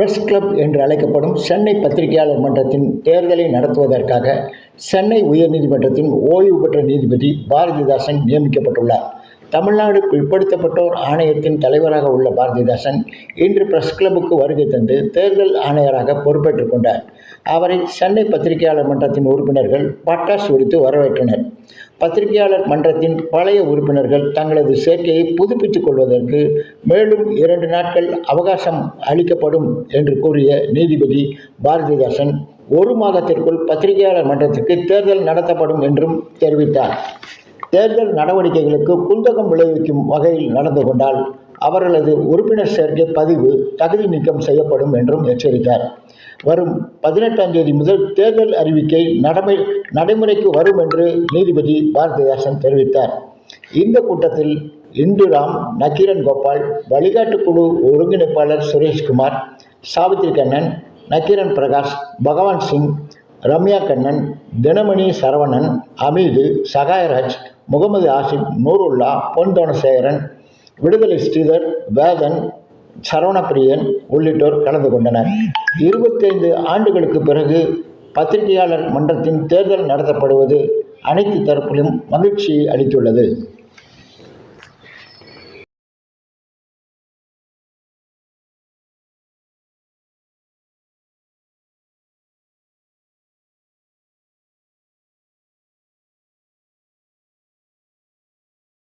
Press club என்று அழைக்கப்படும் சென்னை பத்திரிகையாளர் மன்றத்தின் தேர்தலை நடத்துவதற்காக சென்னை உயர்நீதிமன்றத்தின் ஓய்வு பெற்ற நீதிபதி பாரதிதாசன் நியமிக்கப்பட்டுள்ளார். தமிழ்நாடு பிற்படுத்தப்பட்டோர் ஆணையத்தின் தலைவராக உள்ள பாரதிதாசன் இன்று பிரஸ் கிளப்புக்கு வருகை தந்து தேர்தல் ஆணையராக பொறுப்பேற்றுக் கொண்டார். அவரை சென்னை பத்திரிகையாளர் மன்றத்தின் உறுப்பினர்கள் பட்டாசு வெடித்து வரவேற்றனர். பத்திரிகையாளர் மன்றத்தின் பழைய உறுப்பினர்கள் தங்களது சேர்க்கையை புதுப்பித்துக் கொள்வதற்கு மேலும் இரண்டு நாட்கள் அவகாசம் அளிக்கப்படும் என்று கூறிய நீதிபதி பாரதிதாசன் ஒரு மாதத்திற்குள் பத்திரிகையாளர் மன்றத்திற்கு தேர்தல் நடத்தப்படும் என்றும் தெரிவித்தார். தேர்தல் நடவடிக்கைகளுக்கு குந்தகம் விளைவிக்கும் வகையில் நடந்து கொண்டால் அவர்களது உறுப்பினர் சேர்க்கை பதிவு தகுதி நீக்கம் செய்யப்படும் என்றும் எச்சரித்தார். வரும் பதினெட்டாம் தேதி முதல் தேர்தல் அறிவிக்கை நடமை நடைமுறைக்கு வரும் என்று நீதிபதி பாரதிதாசன் தெரிவித்தார். இந்த கூட்டத்தில் இந்துராம் நக்கீரன் கோபால் வழிகாட்டு குழு ஒருங்கிணைப்பாளர் சுரேஷ்குமார் சாவித்ரி கண்ணன் நக்கீரன் பிரகாஷ் பகவான் சிங் ரம்யா கண்ணன் தினமணி சரவணன் அமீது சகாயராஜ் முகமது ஆசிப் நூருல்லா பொன் தோணசேகரன் விடுதலை ஸ்ரீதர் வேதன் சரவணப்பிரியன் உள்ளிட்டோர் கலந்து கொண்டனர். இருபத்தைந்து ஆண்டுகளுக்கு பிறகு பத்திரிகையாளர் மன்றத்தின் தேர்தல் நடத்தப்படுவது அனைத்து தரப்பிலும் மகிழ்ச்சியை அளித்துள்ளது.